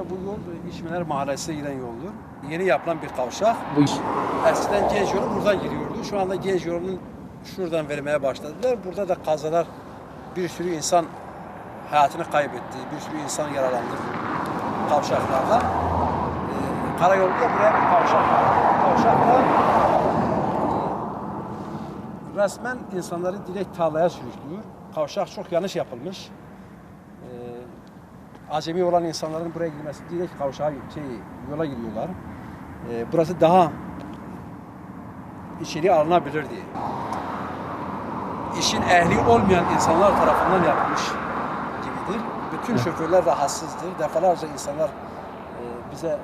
bu yol İçmeler Mahallesi'ne giden yoldur. Yeni yapılan bir kavşak. Bu. Eskiden genç yolu buradan giriyordu. Şu anda genç yolunun şuradan vermeye başladılar. Burada da kazalar bir sürü insan hayatını kaybetti. Bir sürü insan yaralandı kavşaklarda. Ee, karayolda buraya bir kavşak var. Kavşakta e, resmen insanları direkt tarlaya sürüklüyor. Kavşak çok yanlış yapılmış. Acemi olan insanların buraya girmesi direkt kavşağa şey, yola giriyorlar. Ee, burası daha içeri alınabilirdi. İşin ehli olmayan insanlar tarafından yapılmış gibidir. Bütün şoförler rahatsızdır. Defalarca insanlar e, bize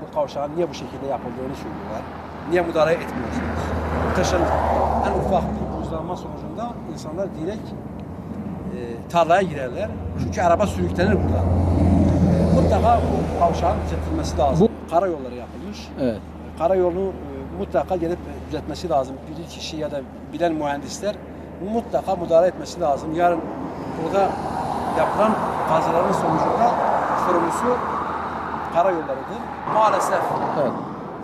bu kavşağın niye bu şekilde yapıldığını söylüyorlar. Niye müdahale etmiyorsunuz? Taşın en ufak bir buzlanma sonucunda insanlar direkt e, tarlaya girerler. Çünkü araba sürüklenir buradan. E, mutlaka bu kavşağın düzeltilmesi lazım. Karayolları yapılmış. Evet. Karayolunu e, mutlaka gelip e, düzeltmesi lazım. Bir kişi ya da bilen mühendisler mutlaka müdahale etmesi lazım. Yarın burada yapılan kazaların sonucunda sorumlusu karayollarıdır. Maalesef Evet.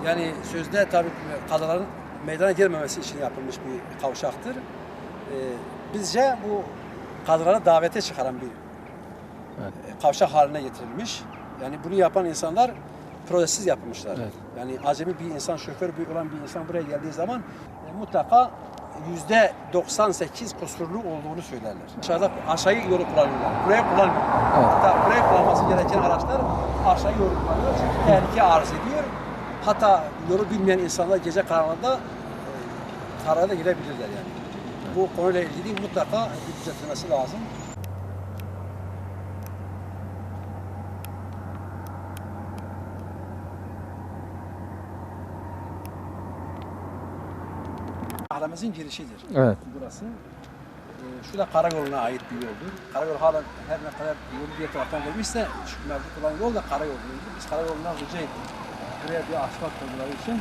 yani sözde tabii kazaların meydana gelmemesi için yapılmış bir kavşaktır. Ee, bizce bu kazaları davete çıkaran bir Evet. e, kavşak haline getirilmiş. Yani bunu yapan insanlar prosessiz yapılmışlar. Evet. Yani acemi bir insan, şoför bir olan bir insan buraya geldiği zaman e, mutlaka yüzde 98 kusurlu olduğunu söylerler. Aşağıda aşağıyı yolu kullanıyorlar. Buraya kullanmıyor. Evet. Hatta buraya kullanması gereken araçlar aşağı yolu kullanıyor. Çünkü tehlike arz ediyor. Hatta yolu bilmeyen insanlar gece karanlığında e, tarlaya girebilirler yani. Bu konuyla ilgili mutlaka düzeltilmesi lazım. Mahallemizin girişidir. Evet. Burası. Ee, şu da karayoluna ait bir yoldur. Karayol hala her ne kadar yolu bir taraftan gelmişse şu mevcut olan yol da karayoluydu. Biz karayolundan rica ettik. Buraya bir asfalt koymaları için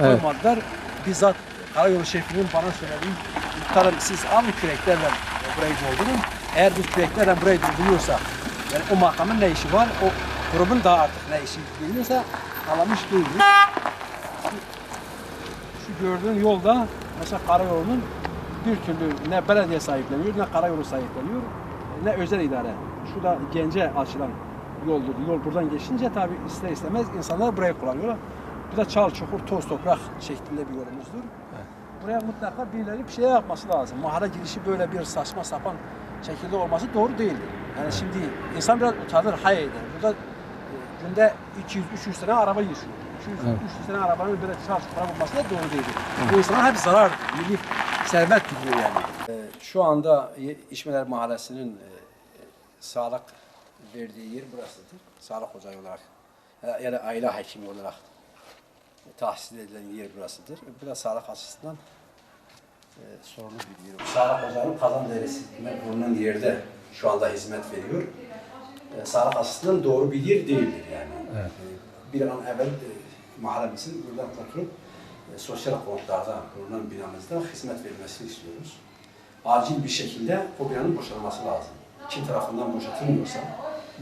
Evet. koymadılar. Bizzat karayolu şefinin bana söylediği muhtarım siz alın küreklerle burayı doldurun. Eğer bu küreklerle burayı dolduruyorsa yani o makamın ne işi var? O kurumun da artık ne işi bilmiyorsa alamış değil. Şu gördüğün yolda mesela karayolunun bir türlü ne belediye sahipleniyor ne karayolu sahipleniyor ne özel idare. Şu da gence açılan yoldur. Yol buradan geçince tabi ister istemez insanlar burayı kullanıyorlar. Bu da çal çukur toz toprak şeklinde bir yolumuzdur. Buraya mutlaka birileri bir şey yapması lazım. Mahalle girişi böyle bir saçma sapan şekilde olması doğru değildir. Yani şimdi insan biraz utanır, hay eder. Burada e, günde 200-300 tane araba geçiyor. 200 Evet. 300 tane arabanın böyle çarşı çukura bulması da doğru değildir. Bu insana hep zarar, milli servet gidiyor yani. E, şu anda İşmeler Mahallesi'nin e, sağlık verdiği yer burasıdır. Sağlık ocağı olarak ya- ya da aile hekimi olarak tahsis edilen yer burasıdır. Bu da sağlık açısından e, sorunlu bir yer. Sağlık ocağının kazan deresine bulunan yerde şu anda hizmet veriyor. E, sağlık açısından doğru bir yer değildir yani. Evet. E, bir an evvel e, mahallemizin buradan oturup e, sosyal konutlarda bulunan binamızda hizmet verilmesini istiyoruz. Acil bir şekilde o binanın boşalması lazım. Kim tarafından boşaltılmıyorsa,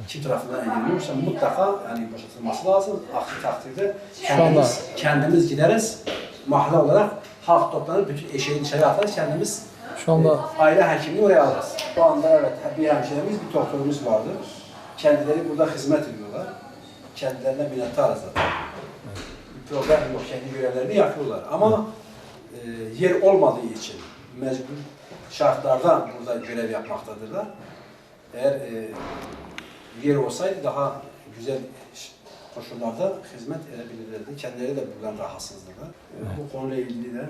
kim tarafından edilmiyorsa mutlaka yani boşaltılması lazım. Aksi takdirde kendimiz, kendimiz gideriz mahalle olarak halk toplanır bütün eşeği dışarı atarız kendimiz Şu anda e, aile hekimini oraya alırız. Şu anda evet bir hemşiremiz bir doktorumuz vardır. Kendileri burada hizmet ediyorlar. Kendilerine minnettarız zaten. Bir problem yok. Kendi görevlerini yapıyorlar. Ama e, yer olmadığı için mecbur şartlarda burada görev yapmaktadırlar. Eğer e, yer olsaydı daha güzel koşullarda hizmet edebilirlerdi. Kendileri de buradan rahatsızdırlar. E, Bu konuyla ilgili de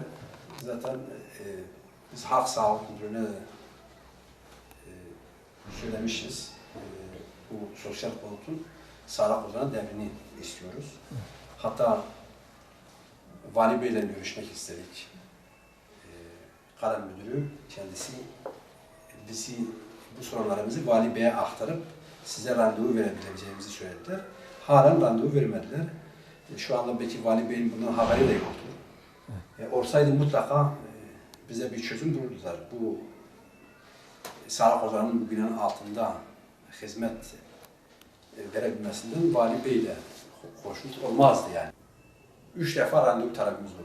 zaten e, biz Halk Sağlık Müdürlüğü'ne de e, söylemişiz. E, bu sosyal konutun sağlık ocağına devrini istiyoruz. Hatta Vali Bey'le görüşmek istedik. E, Kalem Müdürü kendisi bizi bu sorularımızı Vali Bey'e aktarıp size randevu verebileceğimizi söylediler. Halen randevu vermediler. E, Şu anda belki Vali Bey'in bundan haberi de yoktur. E, olsaydı mutlaka e, bize bir çözüm bulurdular. Bu sağlık ocağının binanın altında hizmet e, verebilmesinden Vali Bey de hoşnut olmazdı yani. Üç defa randevu talebimiz oldu.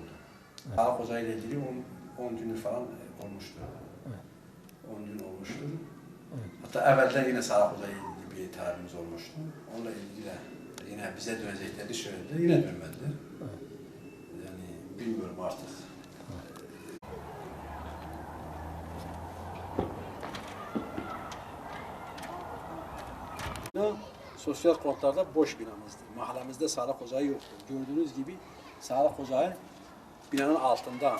Sağlık ocağı ile ilgili 10 günü falan e, olmuştu. 10 gün olmuştur. Hatta evvelden yine sağlık ocağı ile bir talebimiz olmuştu. Onunla ilgili yine bize döneceklerini söylediler. Yine dönmediler. Yani bilmiyorum artık. Bina sosyal konutlarda boş binamızdır. Mahallemizde sağlık ocağı yoktur. Gördüğünüz gibi sağlık ocağı binanın altında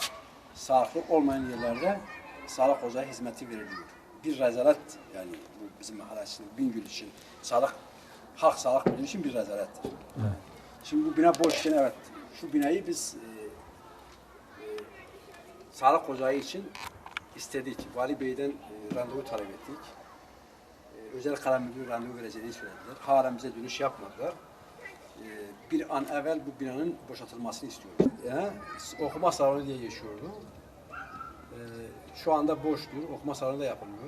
sağlıklı olmayan yerlerde sağlık ocağı hizmeti veriliyor. Bir rezalet yani bu bizim mahalle için, Bingöl için sağlık, halk sağlık müdürü için bir rezalettir. Şimdi bu bina boşken evet şu binayı biz e, e, sağlık ocağı için istedik. Vali Bey'den e, randevu talep ettik. E, özel kalem müdürü randevu vereceğini söylediler. Halen bize dönüş yapmadılar. E, bir an evvel bu binanın boşaltılmasını istiyoruz. Yani, okuma salonu diye geçiyordu. E, şu anda boştur. Okuma salonu da yapılmıyor.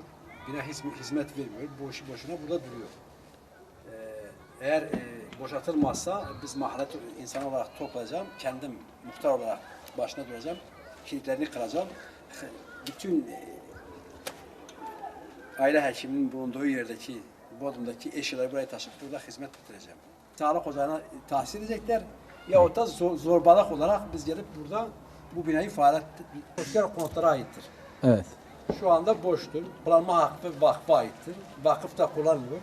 Bina hizmet, vermiyor. Boşu boşuna burada duruyor. E, eğer e, boşaltılmazsa biz mahalle insan olarak toplayacağım. Kendim muhtar olarak başına duracağım. Kilitlerini kıracağım. Bütün e, aile hekiminin bulunduğu yerdeki Bodrum'daki eşyaları buraya taşıp burada hizmet bitireceğim. Sağlık ocağına tahsil edecekler. Yahut da zor, zorbalık olarak biz gelip burada bu binayı faaliyet sosyal konutlara aittir. Evet. Şu anda boştur. Kullanma hakkı vakfa aittir. Vakıf da kullanmıyor.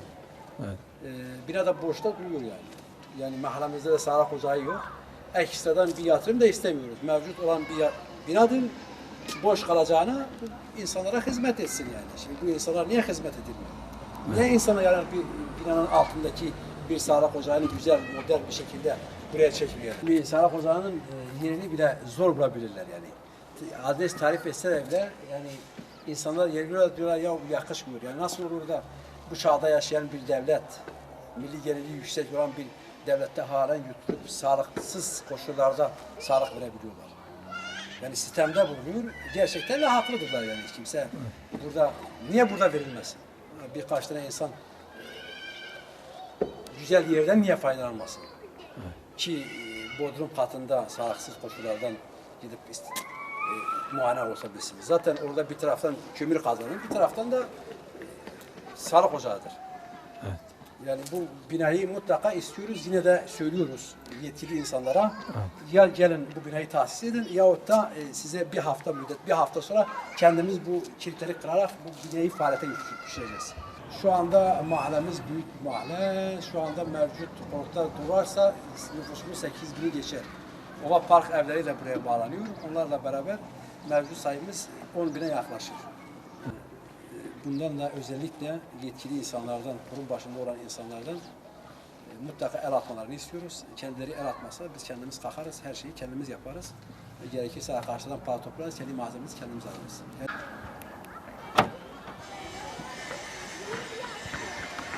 Evet. Ee, bina da boşta duruyor yani. Yani mahallemizde de sağlık ocağı yok. Ekstradan bir yatırım da istemiyoruz. Mevcut olan bir binadır. Boş kalacağına insanlara hizmet etsin yani. Şimdi bu insanlar niye hizmet edilmiyor? Niye insana yani bir binanın altındaki bir sağlık ocağını güzel, modern bir şekilde buraya çekmiyor? Bir sağlık ocağının e, yerini bile zor bulabilirler yani. Adres tarif etseler bile yani insanlar yerine diyorlar ya yakışmıyor. Yani nasıl olur da bu çağda yaşayan bir devlet, milli geliri yüksek olan bir devlette halen yutulup sağlıksız koşullarda sağlık verebiliyorlar. Yani sistemde bulunuyor. Gerçekten de haklıdırlar yani kimse. Burada niye burada verilmesin? Birkaç tane insan güzel yerden niye faydalanmasın? Ki e, Bodrum katında sağlıksız koşullardan gidip e, muayene olabilsin. Zaten orada bir taraftan kömür kazanır, bir taraftan da e, sağlık ocağıdır. Evet. Yani bu binayı mutlaka istiyoruz. Yine de söylüyoruz yetkili insanlara. Ya gelin bu binayı tahsis edin yahut da e, size bir hafta müddet, bir hafta sonra kendimiz bu kilitleri kırarak bu binayı faaliyete düşüreceğiz. Şu anda mahallemiz büyük bir mahalle. Şu anda mevcut konutlar durarsa nüfusumuz 8 bini geçer. Ova Park evleri de buraya bağlanıyor. Onlarla beraber mevcut sayımız 10 bine yaklaşır. Bundan da özellikle yetkili insanlardan, kurum başında olan insanlardan e, mutlaka el atmalarını istiyoruz. Kendileri el atmasa biz kendimiz kalkarız, her şeyi kendimiz yaparız. Gerekirse karşıdan para toplarız, kendi malzememizi kendimiz alırız.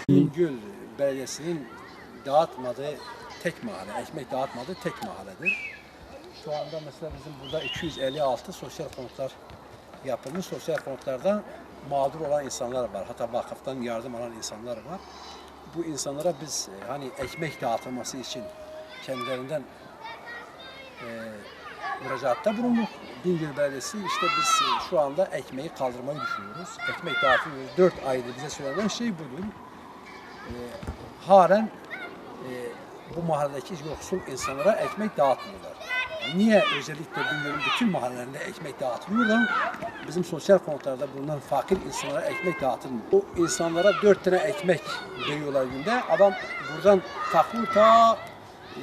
Bingöl Belediyesi'nin dağıtmadığı tek mahalle, ekmek dağıtmadığı tek mahalledir. Şu anda mesela bizim burada 256 sosyal konutlar yapılmış. Sosyal konutlarda mağdur olan insanlar var. Hatta vakıftan yardım alan insanlar var. Bu insanlara biz e, hani ekmek dağıtılması için kendilerinden e, müracaatta bulunduk. Bingöl Belediyesi işte biz e, şu anda ekmeği kaldırmayı düşünüyoruz. Ekmek dağıtıyoruz. Dört aydır bize söylenen şey budur. E, halen e, bu mahalledeki yoksul insanlara ekmek dağıtmıyorlar. Niye özellikle Bingöl'ün bütün mahallelerinde ekmek dağıtılıyor da bizim sosyal konutlarda bulunan fakir insanlara ekmek dağıtılmıyor. O insanlara dört tane ekmek veriyorlar günde. Adam buradan kalkıyor ta e,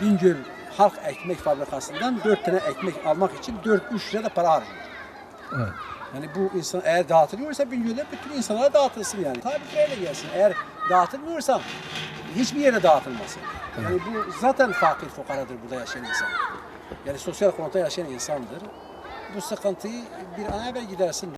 Bingöl Halk Ekmek Fabrikası'ndan dört tane ekmek almak için 4-3 lira da para harcıyor. Evet. Yani bu insan eğer dağıtılıyorsa Bingöl'de bütün insanlara dağıtılsın yani. Tabii öyle gelsin. Eğer dağıtılmıyorsa hiçbir yere dağıtılmasın. Yani bu zaten fakir fukaradır burada yaşayan insan. Yani sosyal konutta yaşayan insandır. Bu sıkıntıyı bir an evvel gidersin.